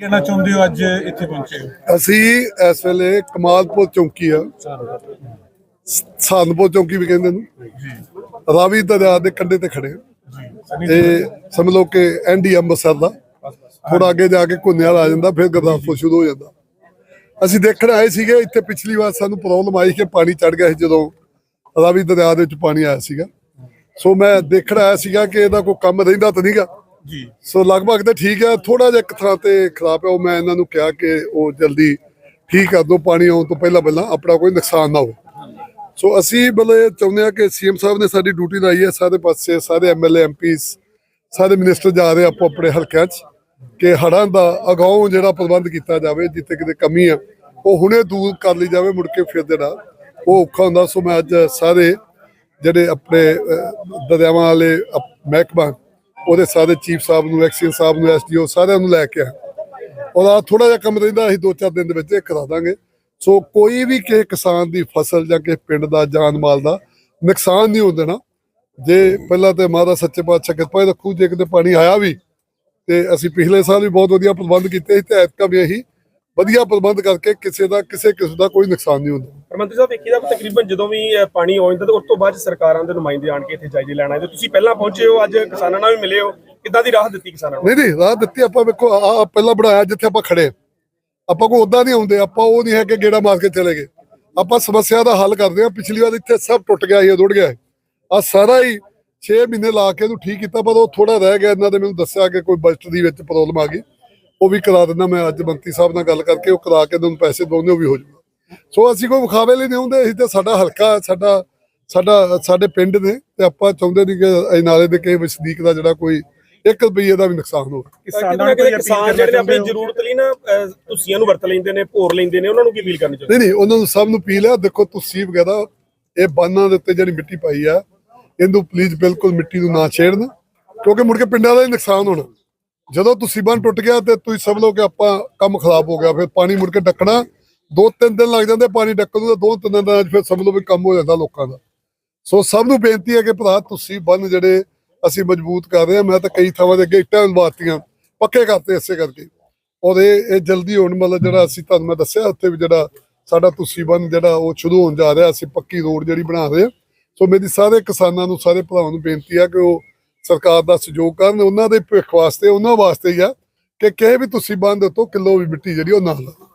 ਕਹਿਣਾ ਚਾਹੁੰਦੇ ਹੋ ਅੱਜ ਇੱਥੇ ਪਹੁੰਚੇ ਹੋ? ਅਸੀਂ ਇਸ ਵੇਲੇ ਕਮਾਲਪੁਰ ਚੌਂਕੀ ਆ। ਸਾਨਪੁਰ ਚੌਂਕੀ ਵੀ ਕਹਿੰਦੇ ਨੇ। ਰਾਵੀ ਦਰਿਆ ਦੇ ਕੰਢੇ ਤੇ ਖੜੇ। ਇਹ ਸਮਝ ਲਓ ਕਿ ਐਨਡੀ ਅੰਮ੍ਰਿਤਸਰ ਦਾ। ਥੋੜਾ ਅੱਗੇ ਜਾ ਕੇ ਘੁੰਨਿਆਲ ਆ ਜਾਂਦਾ ਫਿਰ ਗੁਰਦਾਸਪੁਰ ਸ਼ੁਰੂ ਹੋ ਜਾਂਦਾ। ਅਸੀਂ ਦੇਖਣ ਆਏ ਸੀਗੇ ਇੱਥੇ ਪਿਛਲੀ ਵਾਰ ਸਾਨੂੰ ਪ੍ਰੋਬਲਮ ਆਈ ਕਿ ਪਾਣੀ ਚੜ ਗਿਆ ਸੀ ਜਦੋਂ ਰਾਵੀ ਦਰਿਆ ਦੇ ਵਿੱਚ ਪਾਣੀ ਆਇਆ ਸੀਗਾ। ਸੋ ਮੈਂ ਦੇਖਣ ਆਇਆ ਸੀਗਾ ਕਿ ਇਹਦਾ ਕੋਈ ਕੰਮ ਰਹਿੰਦਾ ਤਾਂ ਨਹੀਂਗਾ ਜੀ। ਸੋ ਲਗਭਗ ਤਾਂ ਠੀਕ ਹੈ ਥੋੜਾ ਜਿਹਾ ਇੱਕ ਥਾਂ ਤੇ ਖਰਾਬ ਹੈ ਉਹ ਮੈਂ ਇਹਨਾਂ ਨੂੰ ਕਿਹਾ ਕਿ ਉਹ ਜਲਦੀ ਠੀਕ ਕਰ ਦੋ ਪਾਣੀ ਆਉਣ ਤੋਂ ਪਹਿਲਾਂ ਪਹਿਲਾਂ ਆਪਣਾ ਕੋਈ ਨੁਕਸਾਨ ਨਾ ਹੋਵੇ। ਸੋ ਅਸੀਂ ਬਲੇ ਚਾਹੁੰਦੇ ਹਾਂ ਕਿ ਸੀਐਮ ਸਾਹਿਬ ਨੇ ਸਾਡੀ ਡਿਊਟੀ ਲਾਈ ਹੈ ਸਾਰੇ ਪਾਸੇ ਸਾਰੇ ਐਮਐਲਏ ਐਮਪੀਸ ਸਾਰੇ ਮਿਨਿਸਟਰ ਜਾ ਰਹੇ ਆਪੋ ਆਪਣੇ ਹਲਕਿਆਂ 'ਚ, ਕਿ ਹੜਾਂ ਦਾ ਅਗਾਊਂ ਜਿਹੜਾ ਪ੍ਰਬੰਧ ਕੀਤਾ ਜਾਵੇ, ਜਿੱਥੇ ਕਿਤੇ ਕਮੀ ਆ, ਉਹ ਹੁਣੇ ਦੂਰ ਕਰ ਲਈ ਜਾਵੇ, ਮੁੜ ਕੇ ਫਿਰ ਜਿਹੜਾ ਉਹ ਔਖਾ ਹੁੰਦਾ। ਸੋ ਮੈਂ ਅੱਜ ਸਾਰੇ ਜਿਹੜੇ ਆਪਣੇ ਦਰਿਆਵਾਂ ਵਾਲੇ ਮਹਿਕਮਾ ਉਹਦੇ ਸਾਰੇ ਚੀਫ ਸਾਹਿਬ ਨੂੰ ਐਕਸੀਅਨ ਸਾਹਿਬ ਨੂੰ, ਐਸਡੀਓ ਸਾਰਿਆਂ ਨੂੰ ਲੈ ਕੇ ਆ। ਉਹਦਾ ਥੋੜਾ ਜਿਹਾ ਕੰਮ ਰਹਿੰਦਾ, ਅਸੀਂ ਦੋ ਚਾਰ ਦਿਨ ਦੇ ਵਿੱਚ ਇਹ ਕਰਾ ਦਾਂਗੇ। ਸੋ ਕੋਈ ਵੀ ਕਿਸੇ ਕਿਸਾਨ ਦੀ ਫਸਲ ਜਾਂ ਕਿਸੇ ਪਿੰਡ ਦਾ, ਜਾਨ ਮਾਲ ਦਾ ਨੁਕਸਾਨ ਨਹੀਂ ਹੋਣ ਦੇਣਾ। ਜੇ ਪਹਿਲਾਂ ਤੇ ਮਾਤਾ ਸੱਚੇ ਪਾਤਸ਼ਾਹ ਕਿਰਪਾ ਹੀ ਰੱਖੂ, ਜੇ ਕਿਤੇ ਪਾਣੀ ਆਇਆ ਵੀ, ਤੇ ਅਸੀਂ ਪਿਛਲੇ ਸਾਲ ਵੀ ਬਹੁਤ ਵਧੀਆ ਪ੍ਰਬੰਧ ਕੀਤੇ ਸੀ, ਤੇ ਐਤਕਾ ਵੀ ਇਹੀ ਵਧੀਆ ਪ੍ਰਬੰਧ ਕਰਕੇ ਕਿਸੇ ਦਾ ਕਿਸੇ ਕਿਸਮ ਦਾ ਕੋਈ ਨੁਕਸਾਨ ਨਹੀਂ ਹੁੰਦਾ। ਮੰਤਰੀ ਸਾਹਿਬ ਦੇਖੀਦਾ ਕਿ ਤਕਰੀਬਨ ਜਦੋਂ ਵੀ ਪਾਣੀ ਆ ਜਾਂਦਾ ਤੇ ਉਸ ਤੋਂ ਬਾਅਦ ਸਰਕਾਰਾਂ ਦੇ ਨੁਮਾਇੰਦੇ ਆਣ ਕੇ ਇੱਥੇ ਜਾਇਜ਼ੇ ਲੈਣ ਆਏ। ਤੇ ਤੁਸੀਂ ਪਹਿਲਾਂ ਪਹੁੰਚੇ ਹੋ ਅੱਜ ਕਿਸਾਨਾਂ ਨਾਲ ਵੀ ਮਿਲੇ ਹੋ। ਕਿੱਦਾਂ ਦੀ ਰਾਹਤ ਦਿੱਤੀ ਕਿਸਾਨਾਂ ਨੂੰ? ਨਹੀਂ ਨਹੀਂ ਰਾਹ ਦਿੱਤੀ ਆਪਾਂ ਵੇਖੋ ਆ ਪਹਿਲਾਂ ਬਣਾਇਆ ਜਿੱਥੇ ਆਪਾਂ ਖੜੇ। ਆਪਾਂ ਕੋ ਉਦਾਂ ਨਹੀਂ ਆਉਂਦੇ ਆਪਾਂ ਉਹ ਨਹੀਂ ਹੈ ਕਿ ਗੇੜਾ ਮਾਰ ਕੇ ਚਲੇ ਗਏ। ਆਪਾਂ ਸਮੱਸਿਆ ਦਾ ਹੱਲ ਕਰਦੇ ਹਾਂ ਪਿਛਲੀ ਵਾਰ ਇੱਥੇ ਸਭ ਟੁੱਟ ਗਿਆ ਸੀ ਰੁੜ ਗਿਆ ਆ ਸਾਰਾ ਹੀ 6 ਮਹੀਨੇ ਲਾ ਕੇ ਇਹਨੂੰ ਠੀਕ ਕੀਤਾ ਪਰ ਉਹ ਥੋੜਾ ਰਹਿ ਗਿਆ ਇਹਨਾਂ ਦੇ ਮੈਨੂੰ ਦੱਸਿਆ ਕਿ ਕੋਈ ਬਜਟ ਦੀ ਵਿੱਚ ਪ੍ਰੋਬਲਮ ਆ ਗਈ। ਉਹ ਵੀ ਕਰਾ ਦਿੰਦਾ ਮੈਂ ਅੱਜ ਮੰਤਰੀ ਸਾਹਿਬ ਨਾਲ ਗੱਲ ਕਰਕੇ ਉਹ ਕਰਾ ਕੇ ਤੁਹਾਨੂੰ ਪੈਸੇ ਦੋਨੇ ਉਹ ਵੀ ਹੋ ਜਾਊਗਾ। ਸੋ ਅਸੀਂ ਕੋਈ ਵਿਖਾਵੇ ਲਈ ਨਹੀਂ ਹੁੰਦੇ ਅਸੀਂ ਤੇ ਸਾਡਾ ਹਲਕਾ ਸਾਡਾ ਸਾਡਾ ਸਾਡੇ ਪਿੰਡ ਨੇ ਤੇ ਆਪਾਂ ਚਾਹੁੰਦੇ ਨਹੀਂ ਕਿ ਇਹ ਨਾਲੇ ਦੇ ਕਿਸੇ ਵਸਨੀਕ ਦਾ ਜਿਹੜਾ ਕੋਈ 1 ਰੁਪਈਏ ਦਾ ਵੀ ਨੁਕਸਾਨ ਹੋਵੇ। ਕਿਤੇ ਨਾ ਕਿਤੇ ਕਿਸਾਨ ਜਿਹੜੇ ਆਪਣੀ ਜ਼ਰੂਰਤ ਲਈ ਨਾ ਤੁਸੀਆਂ ਨੂੰ ਵਰਤ ਲੈਂਦੇ ਨੇ ਭੋਰ ਲੈਂਦੇ ਨੇ ਉਹਨਾਂ ਨੂੰ ਕੀ ਅਪੀਲ ਕਰਨੀ ਚਾਹੀਦੀ ਨਹੀਂ ਨਹੀਂ ਉਹਨਾਂ ਨੂੰ ਸਭ ਨੂੰ ਪੀ ਲਿਆ ਦੇਖੋ ਤੁਸੀਂ ਵਗੈਰਾ ਇਹ ਬਾਨਾਂ ਦੇ ਉੱਤੇ ਜਿਹੜੀ ਮਿੱਟੀ ਪਾਈ ਆ ਇਹਨੂੰ ਪਲੀਜ਼ ਬਿਲਕੁਲ ਮਿੱਟੀ ਨੂੰ ਨਾ ਛੇੜਨ ਕਿਉਂਕਿ ਮੁੜ ਕੇ ਪਿੰਡਾਂ ਦਾ ਹੀ ਨੁਕਸਾਨ ਹੋਣਾ। ਜਦੋਂ ਤੁਸੀਂ ਬੰਨ ਟੁੱਟ ਗਿਆ ਤੇ ਤੁਸੀਂ ਸਮਝ ਲਓ ਕਿ ਆਪਾਂ ਕੰਮ ਖਰਾਬ ਹੋ ਗਿਆ, ਫਿਰ ਪਾਣੀ ਮੁੜ ਕੇ ਡੱਕਣਾ ਦੋ ਤਿੰਨ ਦਿਨ ਲੱਗ ਜਾਂਦੇ ਪਾਣੀ ਡੱਕਣ ਨੂੰ, ਤਾਂ ਦੋ ਤਿੰਨ ਦਿਨਾਂ 'ਚ ਫਿਰ ਸਮਝ ਲਓ ਵੀ ਕੰਮ ਹੋ ਜਾਂਦਾ ਲੋਕਾਂ ਦਾ। ਸੋ ਸਭ ਨੂੰ ਬੇਨਤੀ ਹੈ ਕਿ ਭਰਾ, ਤੁਸੀਂ ਬੰਨ ਜਿਹੜੇ ਅਸੀਂ ਮਜ਼ਬੂਤ ਕਰ ਰਹੇ ਹਾਂ, ਮੈਂ ਤਾਂ ਕਈ ਥਾਵਾਂ ਦੇ ਅੱਗੇ ਇੱਟਾਂ ਲਵਾਤੀਆਂ ਪੱਕੇ ਕਰਤੇ ਇਸੇ ਕਰਕੇ। ਔਰ ਇਹ ਇਹ ਜਲਦੀ ਹੋਣ ਮਤਲਬ ਜਿਹੜਾ ਅਸੀਂ ਤੁਹਾਨੂੰ ਮੈਂ ਦੱਸਿਆ, ਉੱਥੇ ਵੀ ਜਿਹੜਾ ਸਾਡਾ ਤੁਸੀਂ ਬੰਨ ਜਿਹੜਾ ਉਹ ਸ਼ੁਰੂ ਹੋਣ ਜਾ ਰਿਹਾ, ਅਸੀਂ ਪੱਕੀ ਰੋਡ ਜਿਹੜੀ ਬਣਾ ਰਹੇ ਹਾਂ। ਸੋ ਮੇਰੀ ਸਾਰੇ ਕਿਸਾਨਾਂ ਨੂੰ, ਸਾਰੇ ਭਰਾਵਾਂ ਨੂੰ ਬੇਨਤੀ ਹੈ ਕਿ ਉਹ ਸਰਕਾਰ ਦਾ ਸਹਿਯੋਗ ਕਰਨ, ਉਹਨਾਂ ਦੇ ਭਵਿੱਖ ਵਾਸਤੇ, ਉਹਨਾਂ ਵਾਸਤੇ ਹੀ ਆ ਕਿ ਕਿਸੇ ਵੀ ਤੁਸੀਂ ਬੰਦ ਤੋਂ ਕਿਲੋ ਵੀ ਮਿੱਟੀ ਜਿਹੜੀ ਉਹ ਨਾ ਲਾਓ।